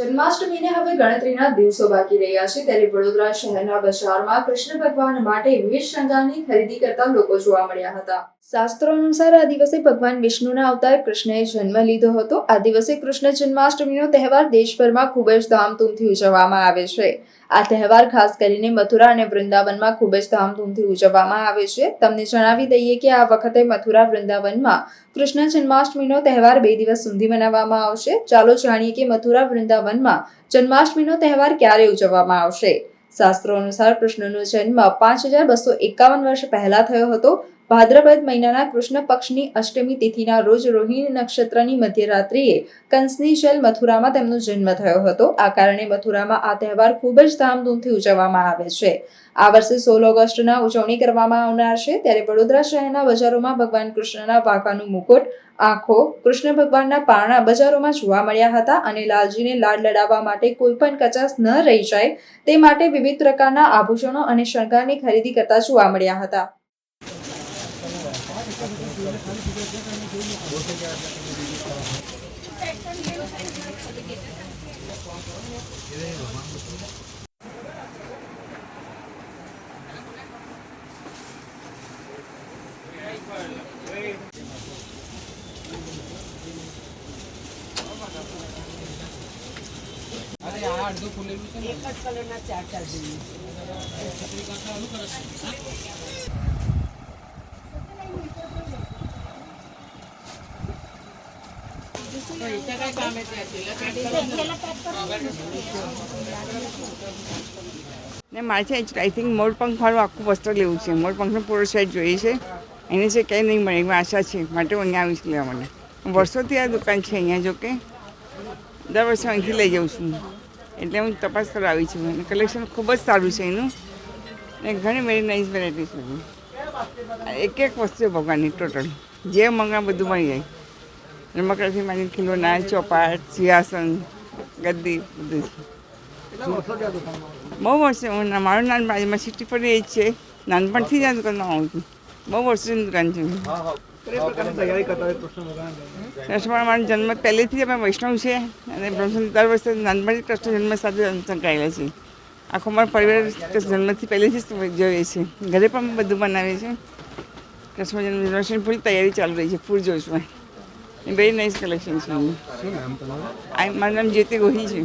જન્માષ્ટમીને હવે ગણતરીના દિવસો બાકી રહ્યા છે. ત્યારે વડોદરા શહેરના બજારમાં કૃષ્ણ ભગવાન માટે વિવિધ શણગારની ખરીદી કરતા લોકો જોવા મળ્યા હતા. શાસ્ત્રો અનુસાર આ દિવસે ભગવાન વિષ્ણુના અવતાર કૃષ્ણએ જન્મ લીધો હતો. આ દિવસે કૃષ્ણ જન્માષ્ટમીનો તહેવાર દેશભરમાં ખૂબ જ ધામધૂમથી ઉજવવામાં આવે છે. આ તહેવાર ખાસ કરીને મથુરા અને વૃંદાવનમાં ખૂબ જ ધામધૂમથી ઉજવવામાં આવે છે. તમને જણાવી દઈએ કે આ વખતે મથુરા વૃંદાવનમાં કૃષ્ણ જન્માષ્ટમીનો તહેવાર બે દિવસ સુધી મનાવવામાં આવશે. ચાલો જાણીએ કે મથુરા વૃંદાવનમાં જન્માષ્ટમીનો તહેવાર ક્યારે ઉજવવામાં આવશે? શાસ્ત્રો અનુસાર કૃષ્ણનો જન્મ પાંચ હજાર બસો એકાવન વર્ષ પહેલા થયો હતો ભાદ્રપદ મહિનાના કૃષ્ણ પક્ષની અષ્ટમી તિથિના રોજ રોહિણી નક્ષત્રની મધ્યરાત્રિએ કંસની જેલ મથુરામાં તેમનો જન્મ થયો હતો. આ કારણે મથુરામાં આ તહેવાર ખૂબ જ ધામધૂમથી ઉજવવામાં આવે છે. આ વર્ષે સોળ ઓગસ્ટના ઉજવણી કરવામાં આવનાર છે. ત્યારે વડોદરા શહેરના બજારોમાં ભગવાન કૃષ્ણના વાઘાનું મુકુટ, આંખો, કૃષ્ણ ભગવાનના પારણા બજારોમાં જોવા મળ્યા હતા અને લાલજીને લાડ લડાવવા માટે કોઈ પણ કચાશ ન રહી જાય તે માટે વિવિધ પ્રકારના આભૂષણો અને શણગારની ખરીદી કરતા જોવા મળ્યા હતા. એક જ કલરના ચાર ચાર જોઈએ ને મારે આઈ થિંક મોરપંખવાળું આખું વસ્ત્ર લેવું છે. મોરપંખનું પૂરો સેટ જોઈએ છે. એને છે કંઈ નહીં મળે એવી આશા છે. માટે હું અહીંયા આવીશ લેવા મને વર્ષોથી આ દુકાન છે અહીંયા, જો કે દર વર્ષે અહીંથી લઈ જાઉં છું. એટલે હું તપાસ કરવા છું. અને કલેક્શન ખૂબ જ સારું છે એનું. ને ઘણી મેરી નાઇસ વેરાયટી છે. એક એક વસ્તુ ભગવાનની ટોટલ જે મંગા બધું મળી જાય. રમકડાથી માંડીને ખીલોના ચોપાટ સિંહાસન ગદ્દી, બધું. બહુ વર્ષે હું મારું નામ બાજુમાં સિટી પર એ જ છે. નાનપણથી જ આ દુકાનમાં આવું છું. બહુ વર્ષની દુકાન છે. કૃષ્ણ મારો જન્મ પહેલેથી અમે વૈષ્ણવ છે. અને બ્રહ્મ દર વર્ષે નાનપણથી કૃષ્ણ જન્મ સાથે સંકળાયેલા છે. આખો મારો પરિવાર જન્મથી પહેલેથી જ જોઈએ છે. ઘરે પણ બધું બનાવીએ છીએ. કૃષ્ણ જન્મ જન્માષ્ટમી ફૂલ તૈયારી ચાલુ રહી છે ફૂલ જોશમાં વેરી નાઇસ કલેક્શન છે મારું નામ જ્યોતિ ગોહી છે.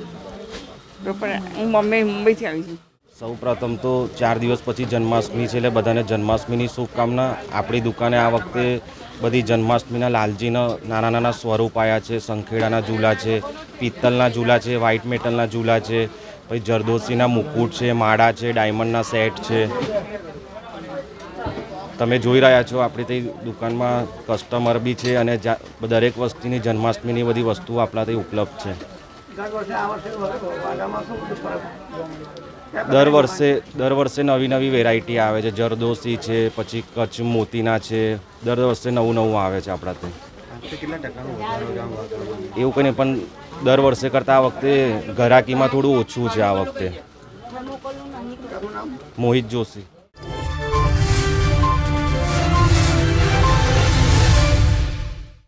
પ્રોપર હું બોમ્બે મુંબઈથી આવી છું. સૌ પ્રથમ તો ચાર દિવસ પછી જન્માષ્ટમી છે એટલે બધાને જન્માષ્ટમીની શુભકામના. આપણી દુકાને આ વખતે બધી જન્માષ્ટમીના લાલજીના નાના નાના સ્વરૂપ આવ્યા છે. સંખેડાના ઝૂલા છે પિત્તલના ઝૂલા છે વ્હાઇટ મેટલના ઝૂલા છે પછી જરદોશીના મુકુટ છે માળા છે ડાયમંડના સેટ છે. તમે જોઈ રહ્યા છો આપણી તે દુકાનમાં કસ્ટમર બી છે અને જા- દરેક વસ્તુની જન્માષ્ટમીની બધી વસ્તુઓ આપણા ત્યાં ઉપલબ્ધ છે. દર વર્ષે દર વર્ષે નવી નવી વેરાયટી આવે છે. જરદોશી છે પછી કચ્છ મોતીના છે. દર વર્ષે નવું નવું આવે છે આપણા ત્યાં. એવું કંઈ નહીં પણ દર વર્ષે કરતાં આ વખતે ઘરાકીમાં થોડું ઓછું છે આ વખતે. મોહિત જોશી.